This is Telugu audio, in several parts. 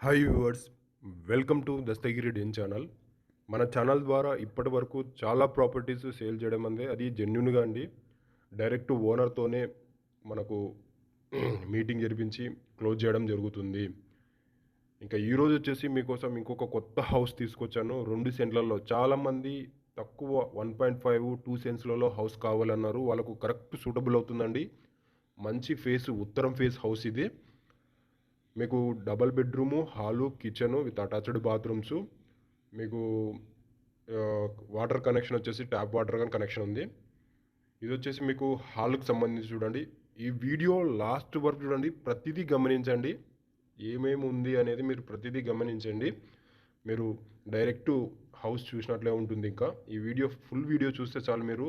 Hi viewers welcome to Dastagiri den channel మన ఛానల్ ద్వారా ఇప్పటి వరకు చాలా ప్రాపర్టీస్ సేల్ చేయడం అందే. అది జెన్యున్గా అండి డైరెక్ట్ ఓనర్తోనే మనకు మీటింగ్ జరిపించి క్లోజ్ చేయడం జరుగుతుంది. ఇంకా ఈరోజు వచ్చేసి మీకోసం ఇంకొక కొత్త హౌస్ తీసుకొచ్చాను. రెండు సెంట్లలో చాలామంది తక్కువ వన్ పాయింట్ ఫైవ్ టూ సెంట్స్లలో హౌస్ కావాలన్నారు. వాళ్ళకు కరెక్ట్ సూటబుల్ అవుతుందండి. మంచి ఫేస్ ఉత్తరం ఫేస్ హౌస్ ఇది. మీకు double bedroom hall kitchen with attached bathrooms మీకు వాటర్ కనెక్షన్ వచ్చేసి ట్యాప్ వాటర్ కానీ కనెక్షన్ ఉంది. ఇది వచ్చేసి మీకు హాల్కి సంబంధించి చూడండి. ఈ వీడియో లాస్ట్ వరకు చూడండి. ప్రతిదీ గమనించండి. ఏమేమి ఉంది అనేది మీరు ప్రతిదీ గమనించండి. మీరు డైరెక్ట్ హౌస్ చూసినట్లే ఉంటుంది ఇంకా. ఈ వీడియో ఫుల్ వీడియో చూస్తే చాలు మీరు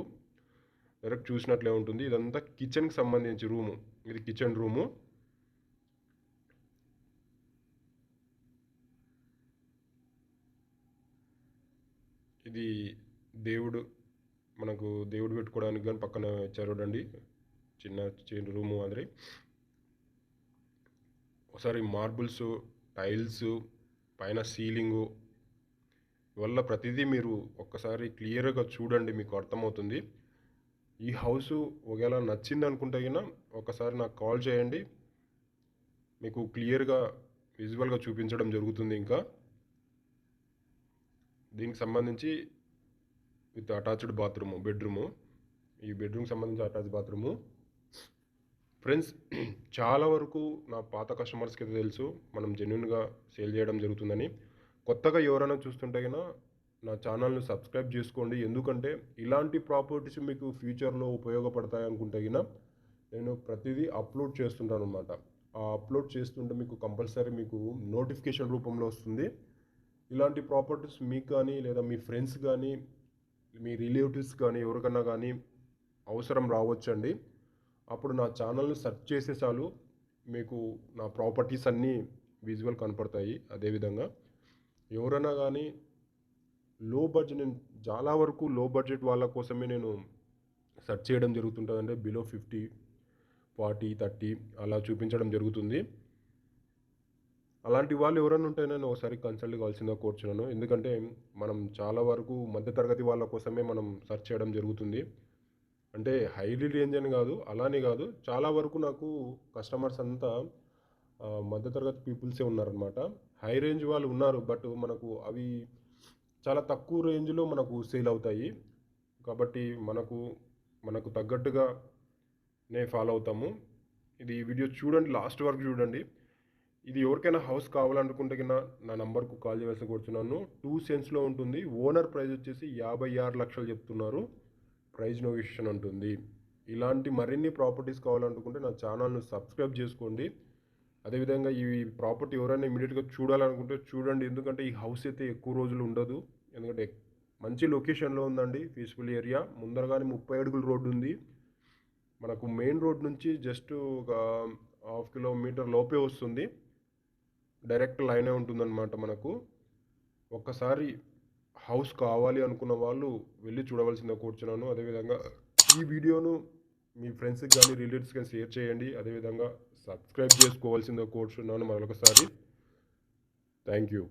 డైరెక్ట్ చూసినట్లే ఉంటుంది. ఇదంతా కిచెన్కి సంబంధించి రూము ఇది కిచెన్ రూము ఇది దేవుడు మనకు దేవుడు పెట్టుకోవడానికి కానీ పక్కన ఇచ్చారు చూడండి. చిన్న చిన్న రూము మాదిరి. ఒకసారి మార్బుల్స్ టైల్స్ పైన సీలింగు వల్ల ప్రతిదీ మీరు ఒక్కసారి క్లియర్గా చూడండి మీకు అర్థమవుతుంది. ఈ హౌస్ ఒకవేళ నచ్చింది అనుకుంటే అయినా ఒకసారి నాకు కాల్ చేయండి. మీకు క్లియర్గా విజువల్గా చూపించడం జరుగుతుంది ఇంకా. దీనికి సంబంధించి విత్ అటాచ్డ్ బాత్రూము బెడ్రూము. ఈ బెడ్రూమ్కి సంబంధించి అటాచ్ బాత్రూము. ఫ్రెండ్స్ చాలా వరకు నా పాత కస్టమర్స్కి అయితే తెలుసు మనం జెన్యున్గా సేల్ చేయడం జరుగుతుందని. కొత్తగా ఎవరైనా చూస్తుంటే కన్నా నా ఛానల్ని సబ్స్క్రైబ్ చేసుకోండి. ఎందుకంటే ఇలాంటి ప్రాపర్టీస్ మీకు ఫ్యూచర్లో ఉపయోగపడతాయి అనుకుంటే నేను ప్రతిదీ అప్లోడ్ చేస్తుంటాను అనమాట ఆ అప్లోడ్ చేస్తుంటే మీకు కంపల్సరీ మీకు నోటిఫికేషన్ రూపంలో వస్తుంది. ఇలాంటి ప్రాపర్టీస్ మీకు కానీ లేదా మీ ఫ్రెండ్స్ కానీ మీ రిలేటివ్స్ కానీ ఎవరికన్నా కానీ అవసరం రావచ్చండి. అప్పుడు నా ఛానల్ని సెర్చ్ చేసే చాలు మీకు నా ప్రాపర్టీస్ అన్నీ విజువల్ కనపడతాయి అదేవిధంగా ఎవరైనా కానీ లో బడ్జెట్ నేను చాలా వరకు లో బడ్జెట్ వాళ్ళ కోసమే నేను సెర్చ్ చేయడం జరుగుతుంటుంది అంటే బిలో ఫిఫ్టీ ఫార్టీ థర్టీ అలా చూపించడం జరుగుతుంది. అలాంటి వాళ్ళు ఎవరైనా ఉంటే నేను ఒకసారి కన్సల్ట్ కావాల్సిందిగా కోరుచున్నాను. ఎందుకంటే మనం చాలా వరకు మధ్యతరగతి వాళ్ళ కోసమే మనం సెర్చ్ చేయడం జరుగుతుంది. అంటే హైలీ రేంజ్ అని కాదు అలానే కాదు చాలా వరకు నాకు కస్టమర్స్ అంతా మధ్యతరగతి పీపుల్సే ఉన్నారనమాట హై రేంజ్ వాళ్ళు ఉన్నారు బట్ మనకు అవి చాలా తక్కువ రేంజ్లో మనకు సేల్ అవుతాయి. కాబట్టి మనకు మనకు తగ్గట్టుగా నే ఫాలో అవుతాము. ఇది వీడియో చూడండి లాస్ట్ వరకు చూడండి. ఇది ఎవరికైనా హౌస్ కావాలనుకుంటే కింద నా నంబర్కు కాల్ చేయాల్సి కూర్చున్నాను. టూ సెన్స్లో ఉంటుంది. ఓనర్ ప్రైస్ వచ్చేసి యాభై ఆరు లక్షలు చెప్తున్నారు. ప్రైజ్ నోవేషన్ ఉంటుంది. ఇలాంటి మరిన్ని ప్రాపర్టీస్ కావాలనుకుంటే నా ఛానల్ను సబ్స్క్రైబ్ చేసుకోండి. అదేవిధంగా ఈ ప్రాపర్టీ ఎవరైనా ఇమీడియట్గా చూడాలనుకుంటే చూడండి. ఎందుకంటే ఈ హౌస్ అయితే ఎక్కువ రోజులు ఉండదు. ఎందుకంటే మంచి లొకేషన్లో ఉందండి. Peaceful area. ముందరగానే ముప్పై అడుగుల రోడ్డు ఉంది. మనకు మెయిన్ రోడ్ నుంచి జస్ట్ ఒక హాఫ్ కిలోమీటర్ లోపే వస్తుంది. డైరెక్ట్ లైనే ఉంటుందన్నమాట మనకు. ఒక్కసారి హౌస్ కావాలి అనుకున్న వాళ్ళు వెళ్ళి చూడవలసిందే కూర్చున్నాను. అదేవిధంగా ఈ వీడియోను మీ ఫ్రెండ్స్కి కానీ రిలేటివ్స్ కానీ షేర్ చేయండి. అదేవిధంగా సబ్స్క్రైబ్ చేసుకోవాల్సిందే కూర్చున్నాను మరొకసారి. Thank you.